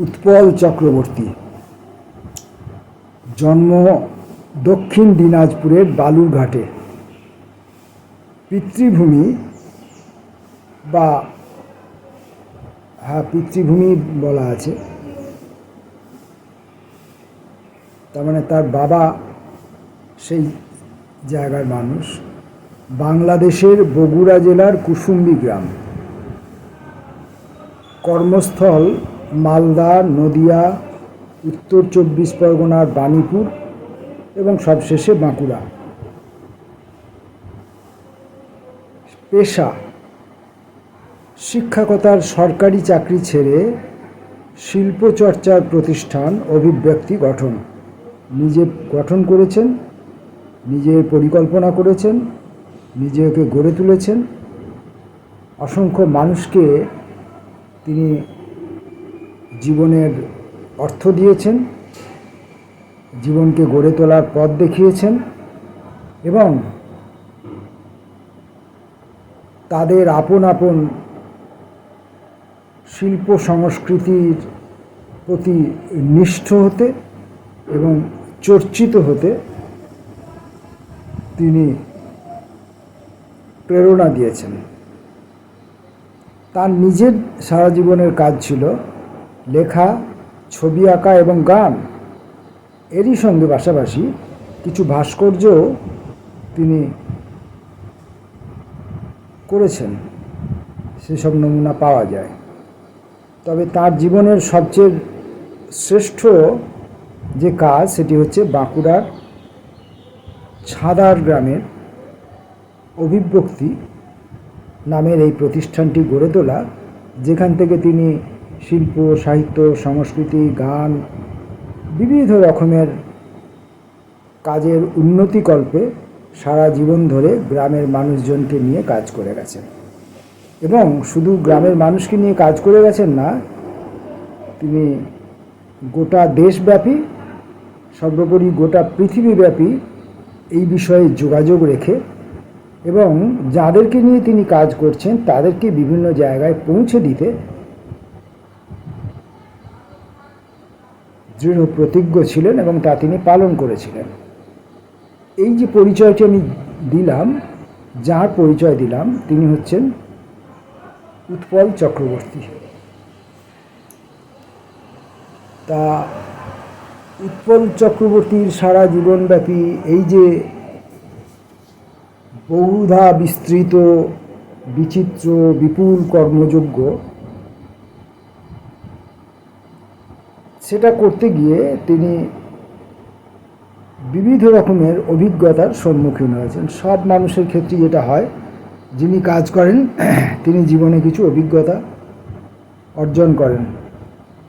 উৎপল চক্রবর্তী। জন্ম দক্ষিণ দিনাজপুরের বালুরঘাটে। পিতৃভূমি বা হ্যাঁ পিতৃভূমি বলা আছে। তার মানে তার বাবা সেই জায়গার মানুষ। বাংলাদেশের বগুড়া জেলার কুসুম্বি গ্রাম। কর্মস্থল মালদা, নদিয়া, উত্তর চব্বিশ পরগনার বাণীপুর এবং সবশেষে বাঁকুড়া। পেশা, শিক্ষকতার সরকারি চাকরি ছেড়ে শিল্পচর্চার প্রতিষ্ঠান অভিব্যক্তি গঠন। নিজে গঠন করেছেন, নিজে পরিকল্পনা করেছেন নিজেকে গড়ে তুলেছেন। অসংখ্য মানুষকে তিনি জীবনের অর্থ দিয়েছেন, জীবনকে গড়ে তোলার পথ দেখিয়েছেন এবং তাদের আপন আপন শিল্প সংস্কৃতির প্রতি নিষ্ঠ হতে এবং চর্চিত হতে তিনি প্রেরণা দিয়েছেন। তার নিজের সারা জীবনের কাজ ছিল লেখা, ছবি আঁকা এবং গান, এরই সঙ্গে পাশাপাশি কিছু ভাস্কর্য তিনি করেছেন। সেসব নমুনা পাওয়া যায়। তবে তার জীবনের সবচেয়ে শ্রেষ্ঠ যে কাজ, সেটি হচ্ছে বাঁকুড়ার ছাদার গ্রামের অভিব্যক্তি নামের এই প্রতিষ্ঠানটি গড়ে তোলা, যেখান থেকে তিনি শিল্প, সাহিত্য, সংস্কৃতি, গান, বিবিধ রকমের কাজের উন্নতিকল্পে সারা জীবন ধরে গ্রামের মানুষজনকে নিয়ে কাজ করে গেছেন। এবং শুধু গ্রামের মানুষকে নিয়ে কাজ করে গেছেন না, তিনি গোটা দেশব্যাপী, সর্বোপরি গোটা পৃথিবীব্যাপী এই বিষয়ে যোগাযোগ রেখে এবং যাদেরকে নিয়ে তিনি কাজ করছেন, তাদেরকে বিভিন্ন জায়গায় পৌঁছে দিতে দৃঢ় প্রতিজ্ঞ ছিলেন এবং তা তিনি পালন করেছিলেন। এই যে পরিচয়টি আমি দিলাম, যার পরিচয় দিলাম, তিনি হচ্ছেন উৎপল চক্রবর্তী। তা উৎপল চক্রবর্তীর সারা জীবনব্যাপী এই যে বহুধা বিস্তৃত, বিচিত্র, বিপুল কর্মযোগ্য সেটা করতে গিয়ে তিনি বিবিধ রকমের অভিজ্ঞতার সম্মুখীন হয়েছেন। সব মানুষের ক্ষেত্রে যেটা হয়, যিনি কাজ করেন, তিনি জীবনে কিছু অভিজ্ঞতা অর্জন করেন।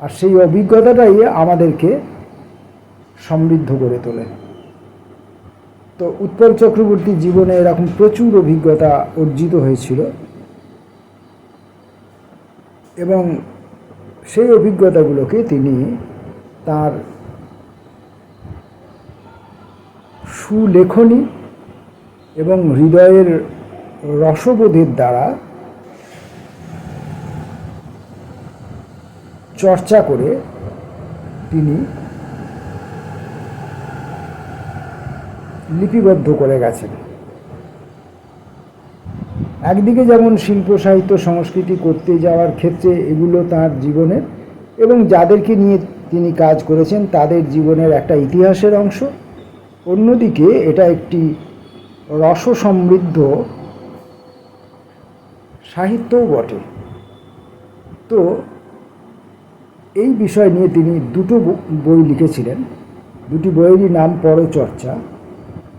আর সেই অভিজ্ঞতাটাই আমাদেরকে সমৃদ্ধ করে তোলে। তো উৎপল চক্রবর্তী জীবনে এরকম প্রচুর অভিজ্ঞতা অর্জিত হয়েছিল। এবং সেই অভিজ্ঞতাগুলোকে তিনি তার সুলেখনী এবং হৃদয়ের রসবোধের দ্বারা চর্চা করে তিনি লিপিবদ্ধ করে গেছেন। একদিকে যেমন শিল্প সাহিত্য সংস্কৃতি করতে যাওয়ার ক্ষেত্রে এগুলো তার জীবনের এবং যাদেরকে নিয়ে তিনি কাজ করেছেন তাদের জীবনের একটা ইতিহাসের অংশ। অন্যদিকে এটা একটি রস সমৃদ্ধ সাহিত্যও বটে। তো এই বিষয় নিয়ে তিনি দুটো বই লিখেছিলেন। দুটি বইয়েরই নাম পরচর্চা।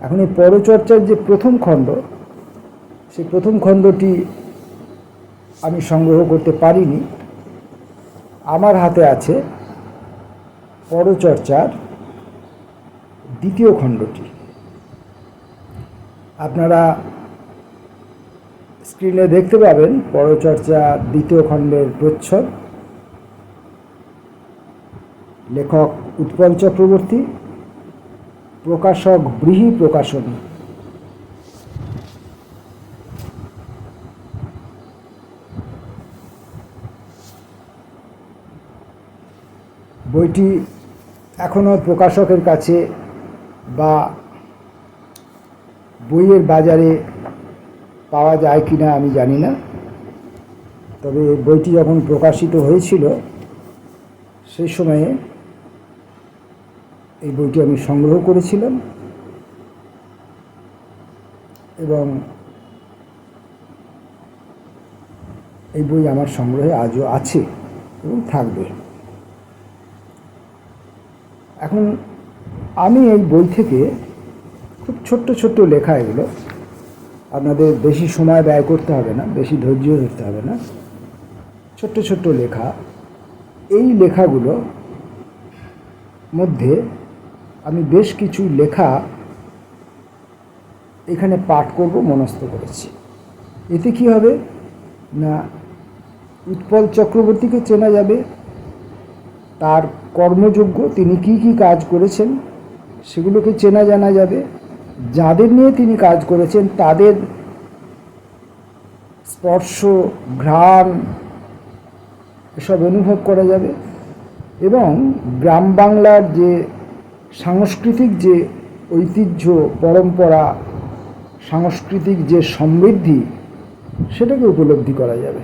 এখন এই পরচর্চার যে প্রথম খণ্ড, সেই প্রথম খণ্ডটি আমি সংগ্রহ করতে পারিনি। আমার হাতে আছে। পরচর্চার দ্বিতীয় খণ্ডটি। আপনারা স্ক্রিনে দেখতে পাবেন পরচর্চা দ্বিতীয় খণ্ডের প্রচ্ছদ। লেখক উৎপল চক্রবর্তী, প্রকাশক ব্রিহি প্রকাশনী। বইটি এখনও প্রকাশকের কাছে বা বইয়ের বাজারে পাওয়া যায় কি না আমি জানি না। তবে বইটি যখন প্রকাশিত হয়েছিল, সেই সময়ে এই বইটি আমি সংগ্রহ করেছিলাম এবং এই বই আমার সংগ্রহে আজও আছে এবং থাকবে। এখন আমি এই বই থেকে খুব ছোট্ট ছোট্ট লেখা এগুলো। আপনাদের বেশি সময় ব্যয় করতে হবে না, বেশি ধৈর্য ধরতে হবে না। ছোট্ট ছোট্ট লেখা। এই লেখাগুলো মধ্যে আমি বেশ কিছু লেখা এখানে পাঠ করব, মনস্থ করেছি। এতে কি হবে? না, উৎপল চক্রবর্তীকে চেনা যাবে। তার কর্মযোগ্য তিনি কি কি কাজ করেছেন সেগুলোকে চেনা জানা যাবে। যাদের নিয়ে তিনি কাজ করেছেন তাদের স্পর্শ, ঘ্রাণ এসব অনুভব করা যাবে এবং গ্রাম বাংলার যে সাংস্কৃতিক যে ঐতিহ্য, পরম্পরা, সাংস্কৃতিক যে সমৃদ্ধি, সেটাকে উপলব্ধি করা যাবে।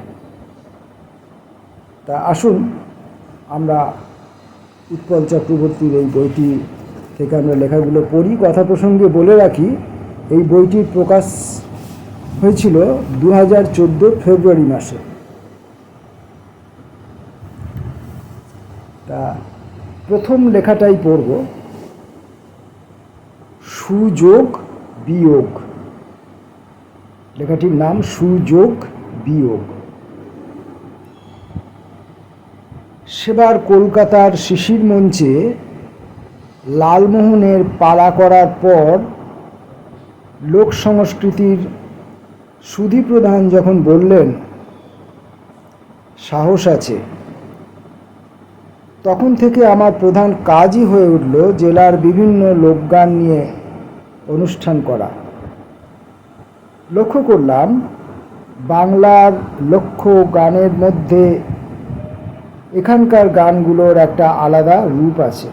তা আসুন আমরা উৎপল চক্রবর্তীর এই বইটি থেকে আমরা লেখাগুলো পড়ি। কথা প্রসঙ্গে বলে রাখি, এই বইটির প্রকাশ হয়েছিল দু হাজার ফেব্রুয়ারি মাসে। তা প্রথম লেখাটাই পড়ব, সুযোগ বিয়োগ। লেখাটির নাম সুযোগ বিয়োগ। সেবার কলকাতার শিশির মঞ্চে লালমোহনের পালা করার পর লোক সংস্কৃতির সুধী প্রধান যখন বললেন, সাহস আছে। তখন থেকে আমার প্রধান কাজই হয়ে উঠল জেলার বিভিন্ন লোকগান নিয়ে অনুষ্ঠান করা। লক্ষ্য করলাম, বাংলার লক্ষ্য গানের মধ্যে এখানকার গানগুলোর একটা আলাদা রূপ আছে।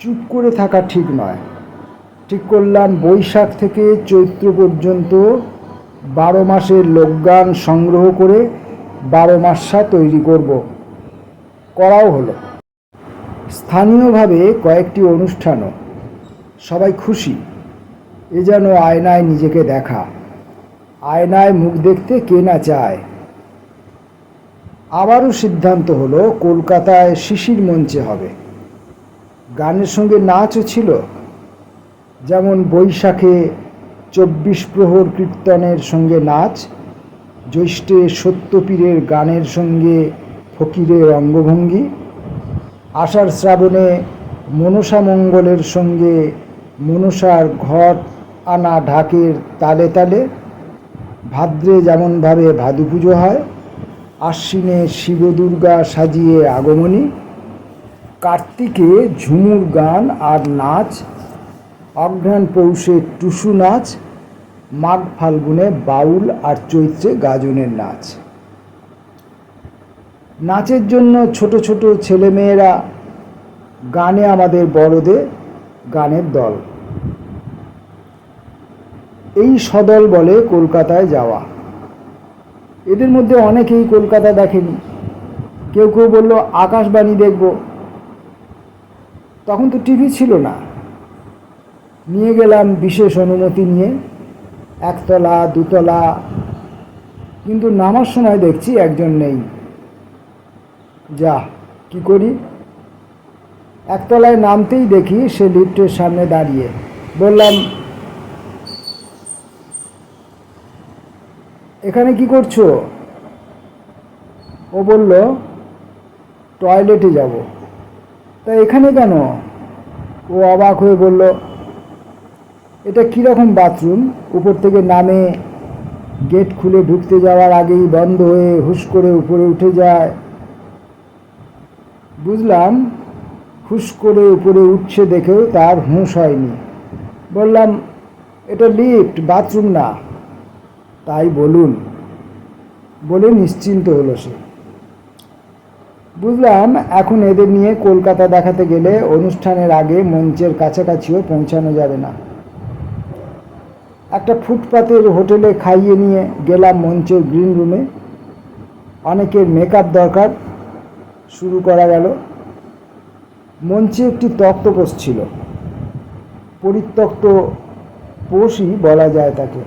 চুপ করে থাকা ঠিক নয়। ঠিক করলাম বৈশাখ থেকে চৈত্র পর্যন্ত বারো মাসের লোকগান সংগ্রহ করে বারো মাসা তৈরি করব। করাও হলো। স্থানীয়ভাবে কয়েকটি অনুষ্ঠানও। সবাই খুশি। এ যেন আয়নায় নিজেকে দেখা। আয়নায় মুখ দেখতে কে না চায়। আবারও সিদ্ধান্ত হলো কলকাতায় শিশির মঞ্চে হবে। গানের সঙ্গে নাচও ছিল। যেমন বৈশাখে চব্বিশ প্রহর কীর্তনের সঙ্গে নাচ, জ্যৈষ্ঠে সত্যপীরের গানের সঙ্গে ফকিরের অঙ্গভঙ্গি, আষাঢ় শ্রাবণে মনসা মঙ্গলের সঙ্গে মনসার ঘট আনা ঢাকের তালে তালে, ভাদ্রে যেমনভাবে ভাদু পুজো হয় আশ্বিনে শিব দুর্গা সাজিয়ে আগমনী, কার্তিকে ঝুমুর গান আর নাচ, অঘ্রাণ পৌষে টুসু নাচ, মাঘ ফাল্গুনে বাউল আর চৈত্রে গাজনের নাচ। নাচের জন্য ছোট ছোট ছেলেমেয়েরা গানে আমাদের বড়দের গানের দল। এই সদল বলে কলকাতায় যাওয়া। এদের মধ্যে অনেকেই কলকাতা দেখেনি। কেউ কেউ বলল, আকাশবাণী দেখব। তখন তো টিভি ছিল না। নিয়ে গেলাম বিশেষ অনুমতি নিয়ে, একতলা, দুতলা। কিন্তু নামার সময় দেখছি একজন নেই। যা, কি করি? একতলায় নামতেই দেখি সে লিফটের সামনে দাঁড়িয়ে। বললাম এখানে কি করছ? ও বলল টয়লেটে যাব। তা এখানে কেন? ও অবাক হয়ে বলল, এটা কীরকম বাথরুম উপর থেকে নামে গেট খুলে ঢুকতে যাওয়ার আগেই বন্ধ হয়ে হুশ করে উপরে উঠে যায়। বুঝলাম, হুশ করে উপরে উঠছে দেখেও তার হুঁশ হয়নি। বললাম, এটা লিফট বাথরুম না। তাই বলুন। বলে নিশ্চিন্ত হলো সে। বুঝলাম, এখন এদের নিয়ে কলকাতা দেখাতে গেলে অনুষ্ঠানের আগে মঞ্চের কাছাকাছিও পৌঁছানো যাবে না। একটা ফুটপাতের হোটেলে খাইয়ে নিয়ে গেলাম মঞ্চের গ্রিন রুমে। অনেকের মেকআপ দরকার, শুরু করা গেল। মঞ্চে একটি তক্তপোষ ছিল। পরিত্যক্ত পোষই বলা যায় তাকে।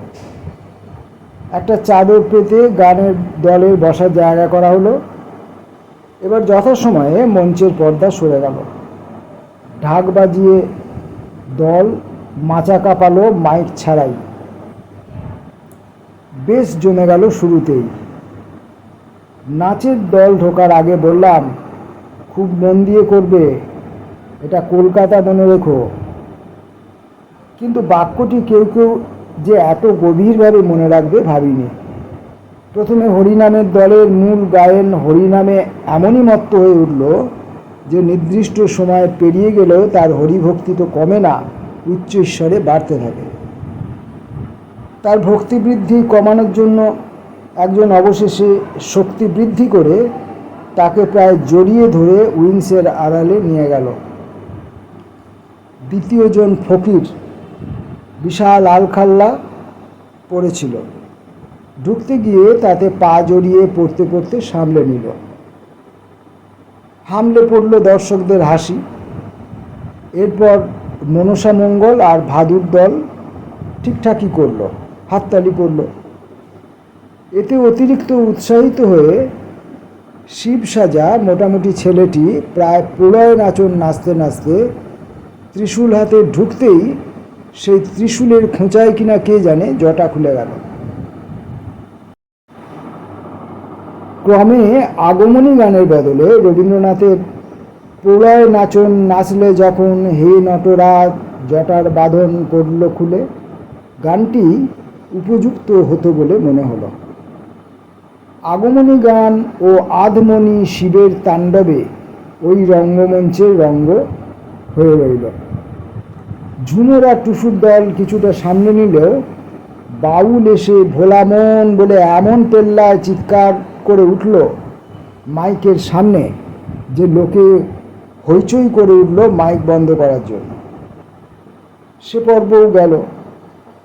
একটা চাদর পেতে গানের দলের বসার জায়গা করা হলো। এবার যথাসময়ে মঞ্চের পর্দা সরে গেল। ঢাক বাজিয়ে দল মাচা কাঁপালো মাইক ছাড়াই। বেশ জমে গেল শুরুতেই। নাচের দল ঢোকার আগে বললাম, খুব মন দিয়ে করবে, এটা কলকাতা মনে রেখো। কিন্তু বাক্যটি কেউ কেউ যে এত গভীরভাবে মনে রাখবে ভাবিনি। প্রথমে হরিনামের দলের মূল গায়েন হরিনামে এমনই মত্ত হয়ে উঠল যে নির্দিষ্ট সময় পেরিয়ে গেলেও তার হরিভক্তি তো কমে না, উচ্চ ঈশ্বরে বাড়তে থাকে। তার ভক্তি বৃদ্ধি কমানোর জন্য একজন অবশেষে শক্তি বৃদ্ধি করে তাকে প্রায় জড়িয়ে ধরে উইংসের আড়ালে নিয়ে গেল। দ্বিতীয়জন ফকির বিশাল আলখাল্লা পড়েছিল। ঢুকতে গিয়ে তাতে পা জড়িয়ে পড়তে পড়তে সামলে নিল। হামলে পড়ল দর্শকদের হাসি। এরপর মনসা মঙ্গল আর ভাদুর দল ঠিকঠাকই করল, হাততালি করল। এতে অতিরিক্ত উৎসাহিত হয়ে শিব সাজা মোটামুটি ছেলেটি প্রায় প্রলয় নাচন নাচতে নাচতে ত্রিশূল হাতে ঢুকতেই সেই ত্রিশূলের খোঁচায় কিনা কে জানে, জটা খুলে গেল। ক্রমে আগমনী গানের বদলে রবীন্দ্রনাথের প্রলয় নাচন নাচলে যখন হে নটরাজ, জটার বাঁধন পড়ল খুলে, গানটি উপযুক্ত হতো বলে মনে হলো। আগমনী গান ও আধমণি শিবের তাণ্ডবে ওই রঙ্গমঞ্চের রঙ্গ হয়ে রইল। ঝুমুর আর টুসুর দল কিছুটা সামনে নিলেও বাউল এসে ভোলামন বলে এমন তেল্লায় চিৎকার করে উঠল মাইকের সামনে যে লোকে হইচই করে উঠল মাইক বন্ধ করার জন্য। সে পর্বও গেল।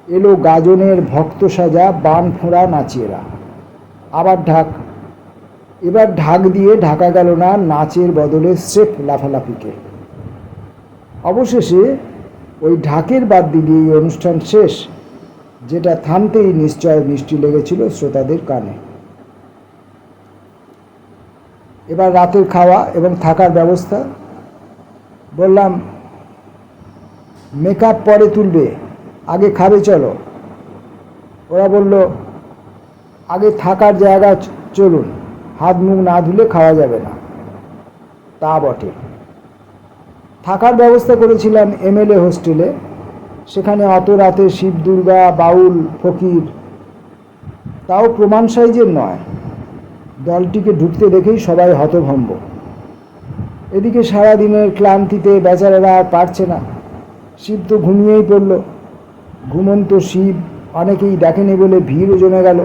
এলো গাজনের ভক্ত সাজা, বান ফোঁড়া নাচিয়েরা। আবার ঢাক। এবার ঢাক দিয়ে ঢাকা গেল না নাচের বদলে স্রেফ লাফালাফিকে। অবশেষে ওই ঢাকের বাদ দিলে এই অনুষ্ঠান শেষ, যেটা থামতেই নিশ্চয় মিষ্টি লেগেছিল শ্রোতাদের কানে। এবার রাতের খাওয়া এবং থাকার ব্যবস্থা। বললাম, মেকআপ পরে তুলবে, আগে খাবে চলো। ওরা বলল, আগে থাকার জায়গা চলুন, হাত মুখ না ধুলে খাওয়া যাবে না। তা বটে। থাকার ব্যবস্থা করেছিলাম এমএলএ হোস্টেলে। সেখানে অত রাতে শিব দুর্গা, বাউল, ফকির, তাও প্রমাণ সাইজের নয়। দলটিকে ঢুকতে দেখেই সবাই হতভম্ব। এদিকে সারাদিনের ক্লান্তিতে বেচারারা আর পারছে না। শিব তো ঘুমিয়েই পড়ল। ঘুমন্ত শিব অনেকেই দেখেনি বলে ভিড়ও জমে গেল।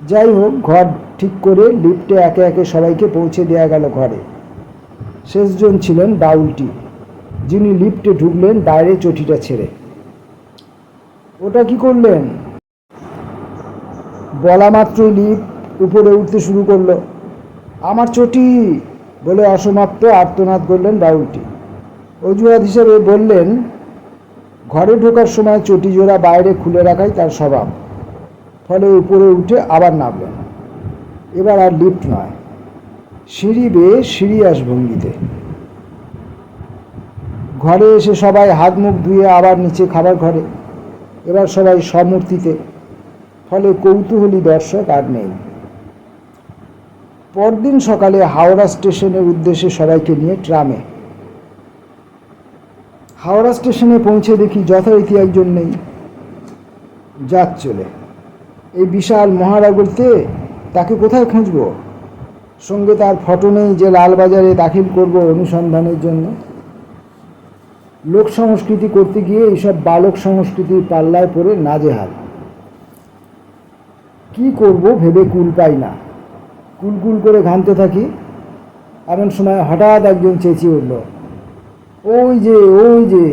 যাই হোক, ঘর ঠিক করে লিফটে একে একে সবাইকে পৌঁছে দেওয়া গেল ঘরে। শেষজন ছিলেন বাউলটি, যিনি লিফটে ঢুকলেন বাইরে চটিটা ছেড়ে। ওটা কি করলেন? বলা মাত্রই লিফট উপরে উঠতে শুরু করল। আমার চটি বলে অসমাপ্ত আর্তনাদ করলেন বাউলটি। অজুহাত হিসেবে বললেন, ঘরে ঢোকার সময় চটি জোড়া বাইরে খুলে রাখাই তার স্বভাব। ফলে উপরে উঠে আবার নামলেন। এবার আর লিফট নয়। সিঁড়ি বেয়ে সিঁড়িয়াস ভঙ্গিতে। ঘরে এসে সবাই হাত মুখ ধুয়ে আবার নিচে খাবার ঘরে। এবার সবাই সমূর্তিতে। ফলে কৌতূহলী দর্শক আর নেই। পরদিন সকালে হাওড়া স্টেশনের উদ্দেশ্যে সবাইকে নিয়ে ট্রামে। হাওড়া স্টেশনে পৌঁছে দেখি যথারীতি একজন নেই। যাক চলে। এই বিশাল মহারাগরতে তাকে কোথায় খুঁজবো? সঙ্গে তার ফটো নেই যে লালবাজারে দাখিল করব অনুসন্ধানের জন্য। লোক সংস্কৃতি করতে গিয়ে এইসব বালক সংস্কৃতির পাল্লায় পড়ে নাজেহাল। কি করব ভেবে কুল পাই না। কুলকুল করে ঘামতে থাকি। এমন সময় হঠাৎ একজন চেঁচিয়ে উঠল, ওই যে ওই যে,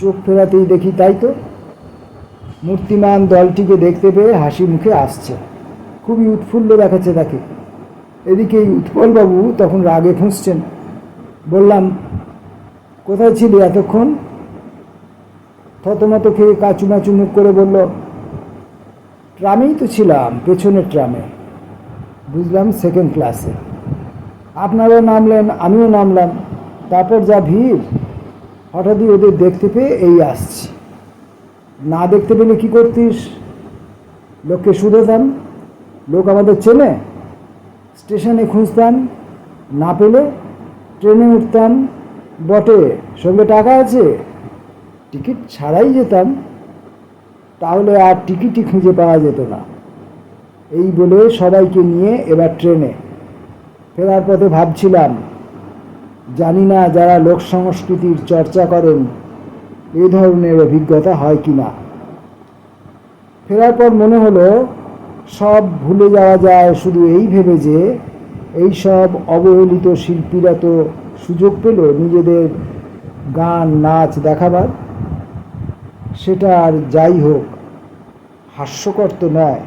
চোখ ফেরাতেই দেখি তাই তো? মূর্তিমান দলটিকে দেখতে পেয়ে হাসি মুখে আসছে। খুবই উৎফুল্ল দেখাচ্ছে তাকে। এদিকে উৎপলবাবু তখন রাগে ফুঁসছেন বললাম, কোথায় ছিলি এতক্ষণ? থতমত খেয়ে কাচুমাচু মুখ করে বলল, ট্রামেই তো ছিলাম, পেছনের ট্রামে। বুঝলাম সেকেন্ড ক্লাসে আপনারাও নামলেন, আমিও নামলাম, তারপর যা ভিড়, হঠাৎই ওদের দেখতে পেয়ে এই আসছি। না দেখতে পেলে কি করতিস? লোককে শুধোতাম লোক আমাদের চেনে? স্টেশনে খুঁজতাম, না পেলে ট্রেনে উঠতাম, বটে, সঙ্গে টাকা আছে? টিকিট ছাড়াই যেতাম, তাহলে আর টিকিটই খুঁজে পাওয়া যেত না। এই বলে সবাইকে নিয়ে এবার ট্রেনে। ফেরার পথে ভাবছিলাম, জানি না যারা লোক সংস্কৃতির চর্চা করেন, এ ধরনের অভিজ্ঞতা হয় কি না ফেরার পর মনে হলো সব ভুলে যাওয়া যায় শুধু এই ভেবে যে এই সব অবহেলিত শিল্পীরা তো সুযোগ পেল নিজেদের গান, নাচ দেখাবার। সেটা আর যাই হোক, হাস্যকর তো নয়।